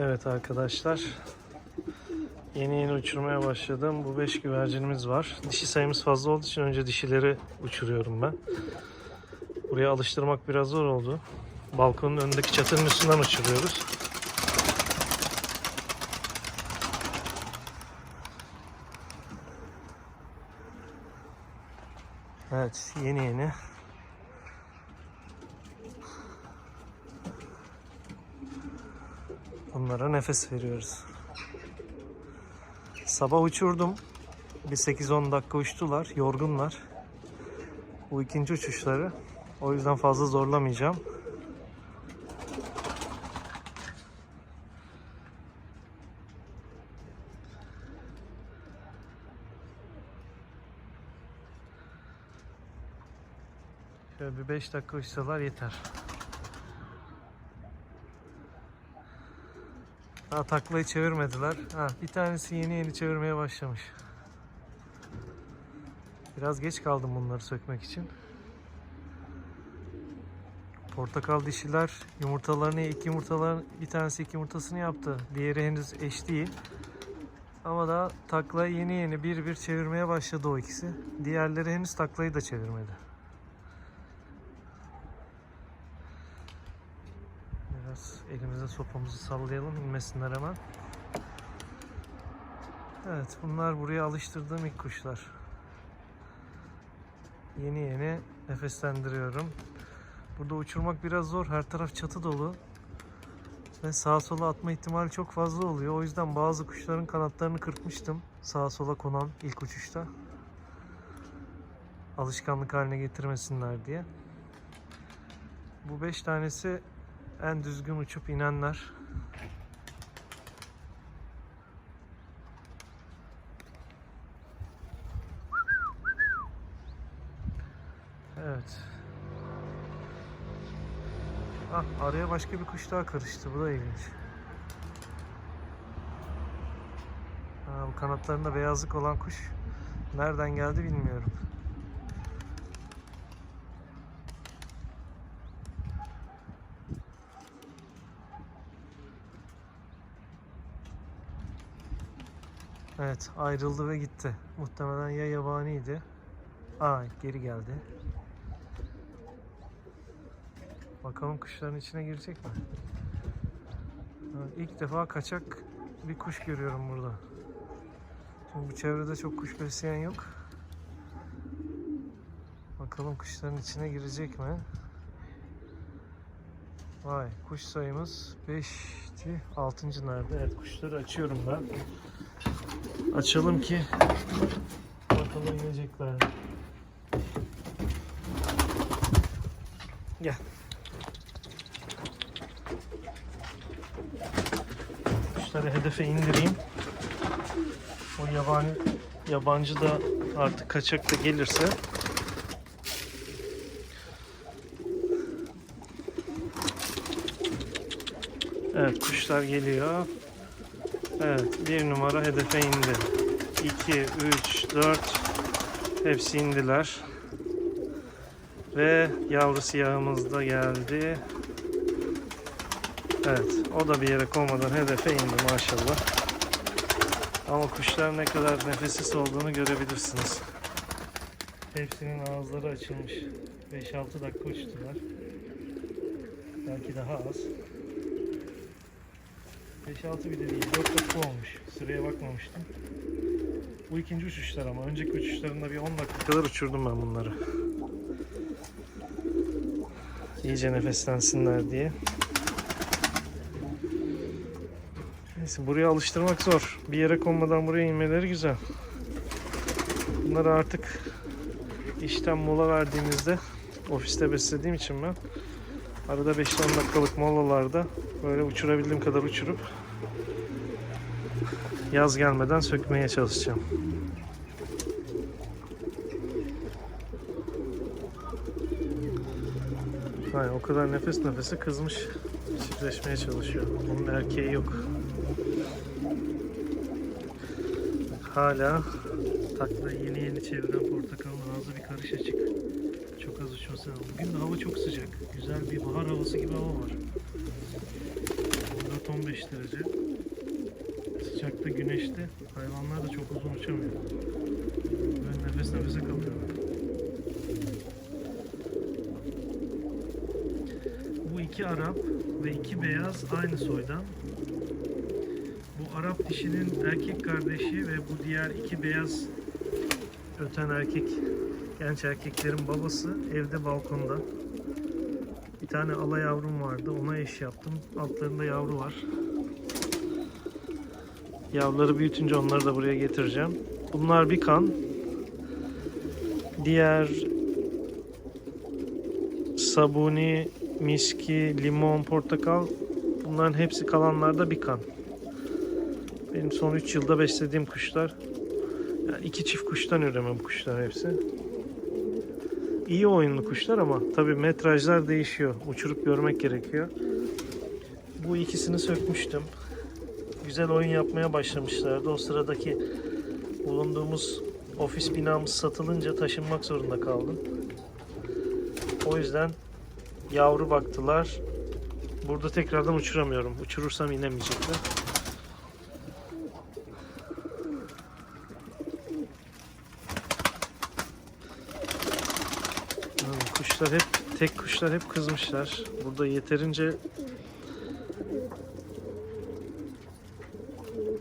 Evet arkadaşlar. Yeni yeni uçurmaya başladım. Bu 5 güvercinimiz var. Dişi sayımız fazla olduğu için önce dişileri uçuruyorum ben. Buraya alıştırmak biraz zor oldu. Balkonun önündeki çatının üstünden uçuruyoruz. Evet yeni yeni Onlara nefes veriyoruz. Sabah uçurdum. Bir 8-10 dakika uçtular. Yorgunlar. Bu ikinci uçuşları. O yüzden fazla zorlamayacağım. Şöyle bir 5 dakika uçsalar yeter. Ha taklayı çevirmediler. Ha bir tanesi yeni yeni çevirmeye başlamış. Biraz geç kaldım bunları sökmek için. Portakal dişiler yumurtalarını ilk yumurtaların bir tanesi ilk yumurtasını yaptı. Diğeri henüz eş değil. Ama daha taklayı yeni yeni bir bir çevirmeye başladı o ikisi. Diğerleri henüz taklayı da çevirmedi. Elimize sopamızı sallayalım inmesinler hemen. Evet bunlar buraya alıştırdığım ilk kuşlar. Yeni yeni nefeslendiriyorum. Burada uçurmak biraz zor. Her taraf çatı dolu. Ve sağa sola atma ihtimali çok fazla oluyor. O yüzden bazı kuşların kanatlarını kırpmıştım. Sağa sola konan ilk uçuşta. Alışkanlık haline getirmesinler diye. Bu beş tanesi en düzgün uçup inenler. Evet. Ah araya başka bir kuş daha karıştı. Bu da ilginç. Ha, bu kanatlarında beyazlık olan kuş nereden geldi bilmiyorum. Evet ayrıldı ve gitti. Muhtemelen ya yabaniydi. Aa geri geldi. Bakalım kuşların içine girecek mi? İlk defa kaçak bir kuş görüyorum burada. Çünkü bu çevrede çok kuş besleyen yok. Bakalım kuşların içine girecek mi? Vay kuş sayımız 5'ti. 6. nerede? Evet kuşları açıyorum ben. Açalım ki bakalım inecekler? Gel. Kuşları hedefe indireyim. O yabani yabancı da artık kaçak da gelirse Evet kuşlar geliyor. Evet bir numara hedefe indi. 2, 3, 4 hepsi indiler. Ve yavru siyahımız da geldi. Evet o da bir yere konmadan hedefe indi maşallah. Ama kuşlar ne kadar nefessiz olduğunu görebilirsiniz. Hepsinin ağızları açılmış. 5-6 dakika uçtular. Belki daha az. 5-6 bile değil. 4 dakika olmuş. Sıraya bakmamıştım. Bu ikinci uçuşlar ama. Önceki uçuşlarında bir 10 dakika kadar uçurdum ben bunları. İyice nefeslensinler diye. Neyse buraya alıştırmak zor. Bir yere konmadan buraya inmeleri güzel. Bunları artık işten mola verdiğimizde ofiste beslediğim için ben arada 5-10 dakikalık molalarda böyle uçurabildiğim kadar uçurup yaz gelmeden sökmeye çalışacağım. Hayır, o kadar nefes nefese kızmış çiftleşmeye çalışıyor. Onun erkeği yok. Hala takla yeni yeni çeviren portakalın ağzı bir karış açık. Çok az uçması. Bugün de hava çok sıcak. Güzel bir bahar havası gibi hava var. Burada derece. Sıcakta, güneşte hayvanlar da çok uzun uçamıyor. Böyle nefes nefese kalıyorlar. Bu iki Arap ve iki beyaz aynı soydan. Bu Arap dişinin erkek kardeşi ve bu diğer iki beyaz öten erkek genç erkeklerin babası evde balkonda. Bir tane ala yavrum vardı. Ona eş yaptım. Altlarında yavru var. Yavruları büyütünce onları da buraya getireceğim. Bunlar bir kan. Diğer sabuni, miski, limon, portakal bunların hepsi kalanlarda bir kan. Benim son 3 yılda beslediğim kuşlar. Yani iki çift kuştan üreme bu kuşlar hepsi. İyi oyunlu kuşlar ama tabi metrajlar değişiyor. Uçurup görmek gerekiyor. Bu ikisini sökmüştüm. Güzel oyun yapmaya başlamışlardı. O sıradaki bulunduğumuz ofis binamız satılınca taşınmak zorunda kaldım. O yüzden yavru baktılar. Burada tekrardan uçuramıyorum. Uçurursam inemeyecekler. Yani Kuşlar hep tek kuşlar hep kızmışlar. Burada yeterince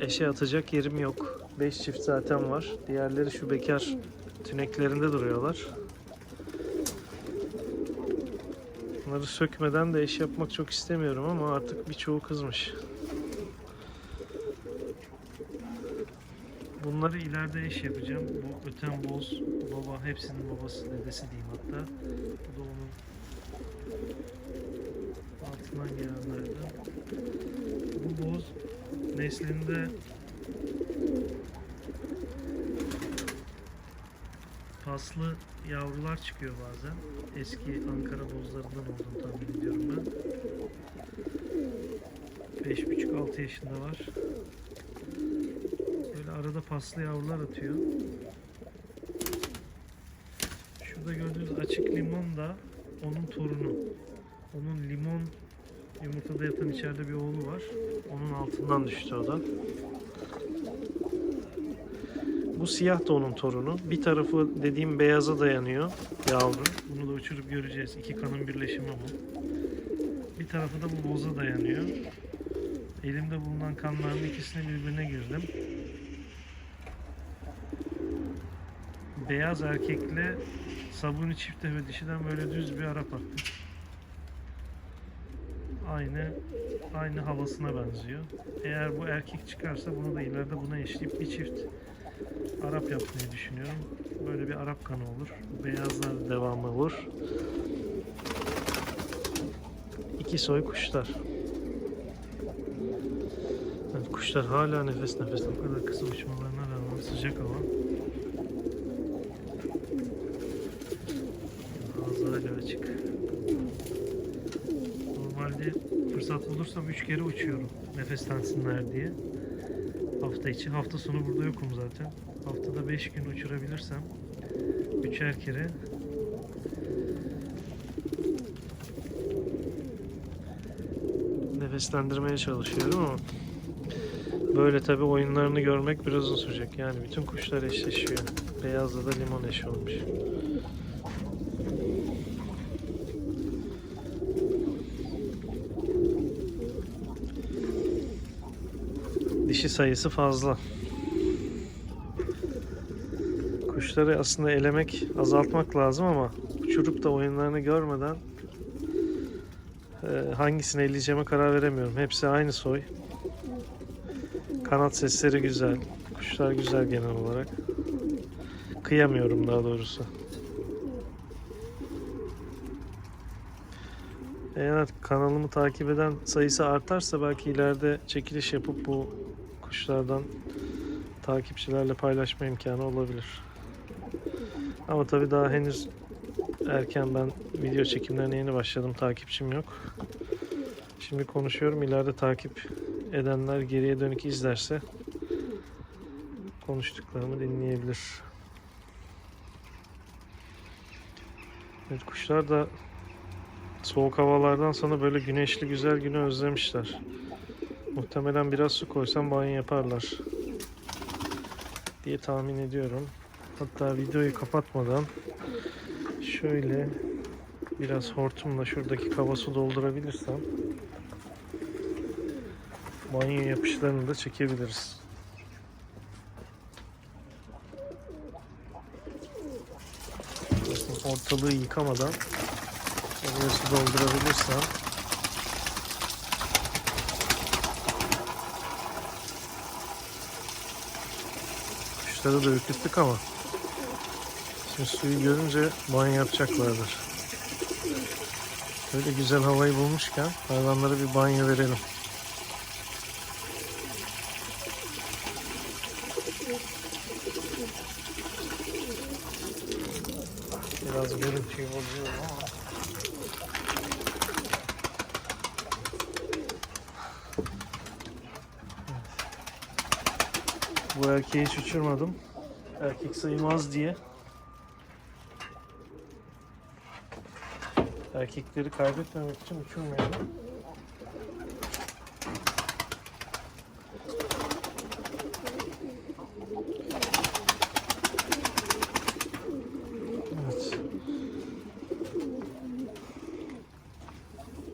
eşe atacak yerim yok. 5 çift zaten var. Diğerleri şu bekar tüneklerinde duruyorlar. Bunları sökmeden de eş yapmak çok istemiyorum ama artık birçoğu kızmış. Bunları ileride eş yapacağım. Bu öten boz baba hepsinin babası dedesi diyeyim hatta. Bu da onun altından gelenlerden. Bu boz neslinde paslı yavrular çıkıyor bazen. Eski Ankara bozlarından olduğunu tahmin ediyorum ben. 5,5-6 yaşında var. Arada paslı yavrular atıyor. Şurada gördüğünüz açık limon da onun torunu. Onun limon yumurtada yatan içeride bir oğlu var. Onun altından düştü o da. Bu siyah da onun torunu. Bir tarafı dediğim beyaza dayanıyor yavru. Bunu da uçurup göreceğiz. İki kanın birleşimi bu. Bir tarafı da bu boza dayanıyor. Elimde bulunan kanların ikisini birbirine girdim. Beyaz erkekle sabuni çifte ve dişiden böyle düz bir Arap attım. Aynı aynı havasına benziyor. Eğer bu erkek çıkarsa bunu da ileride buna eşleyip bir çift Arap yapmayı düşünüyorum. Böyle bir Arap kanı olur. Beyazlar devamı olur. İki soy kuşlar. Evet, kuşlar hala nefes nefes. O kadar kısa uçmalarına rağmen sıcak hava. Ağzı hala açık. Normalde fırsat bulursam üç kere uçuyorum. Nefeslensinler diye. Hafta içi. Hafta sonu burada yokum zaten. Haftada 5 gün uçurabilirsem üçer kere nefeslendirmeye çalışıyorum ama böyle tabi oyunlarını görmek biraz uzun sürecek. Yani bütün kuşlar eşleşiyor. Beyazla da limon eşi olmuş. Dişi sayısı fazla. Kuşları aslında elemek, azaltmak lazım ama uçurup da oyunlarını görmeden e, hangisini eleyeceğime karar veremiyorum. Hepsi aynı soy. Kanat sesleri güzel. Kuşlar güzel genel olarak. Kıyamıyorum daha doğrusu. Eğer kanalımı takip eden sayısı artarsa belki ileride çekiliş yapıp bu kuşlardan takipçilerle paylaşma imkanı olabilir. Ama tabii daha henüz erken ben video çekimlerine yeni başladım. Takipçim yok. Şimdi konuşuyorum. İleride takip edenler geriye dönük izlerse konuştuklarımı dinleyebilir. Evet, kuşlar da soğuk havalardan sonra böyle güneşli güzel günü özlemişler. Muhtemelen biraz su koysam banyo yaparlar. Diye tahmin ediyorum. Hatta videoyu kapatmadan şöyle biraz hortumla şuradaki kaba su doldurabilirsem banyo yapışlarını da çekebiliriz. Ortalığı yıkamadan oraya su doldurabilirsem Kuşları da ürküttük ama şimdi suyu görünce banyo yapacaklardır. Böyle güzel havayı bulmuşken hayvanlara bir banyo verelim. Biraz görüntüyü bozuyorum ama. Bu erkeği hiç uçurmadım. Erkek sayılmaz diye. Erkekleri kaybetmemek için uçurmayalım. Evet.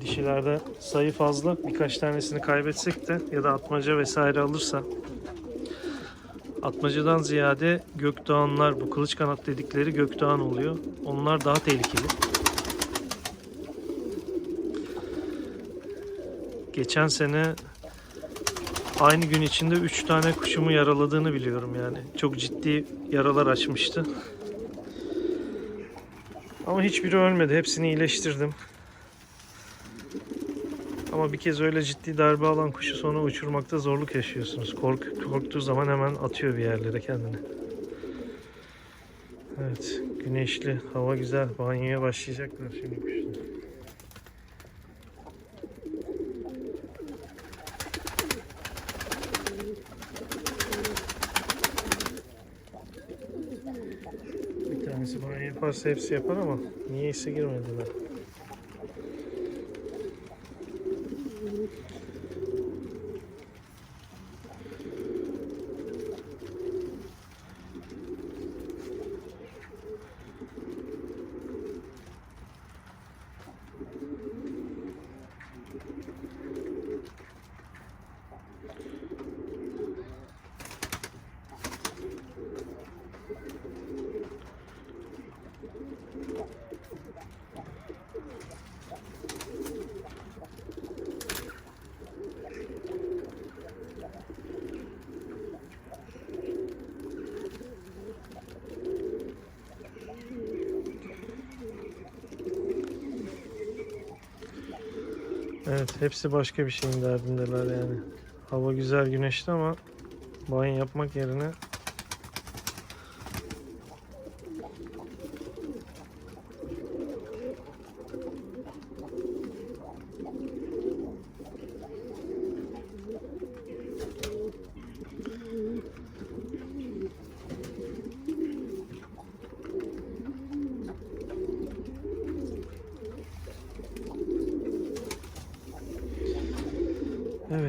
Dişilerde sayı fazla. Birkaç tanesini kaybetsek de ya da atmaca vesaire alırsa Atmacadan ziyade gökdoğanlar, bu kılıç kanat dedikleri gökdoğan oluyor. Onlar daha tehlikeli. Geçen sene aynı gün içinde 3 tane kuşumu yaraladığını biliyorum yani. Çok ciddi yaralar açmıştı. Ama hiçbiri ölmedi. Hepsini iyileştirdim. Ama bir kez öyle ciddi darbe alan kuşu sonra uçurmakta zorluk yaşıyorsunuz. Kork, korktuğu zaman hemen atıyor bir yerlere kendini. Evet, güneşli, hava güzel. Banyoya başlayacaklar şimdi kuşlar. Bir tanesi banyo yaparsa hepsi yapar ama niyeyse girmediler. Evet, hepsi başka bir şeyin derdindeler yani. Hava güzel, güneşli ama banyo yapmak yerine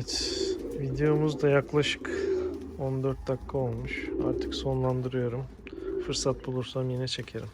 Evet, videomuz da yaklaşık 14 dakika olmuş. Artık sonlandırıyorum. Fırsat bulursam yine çekerim.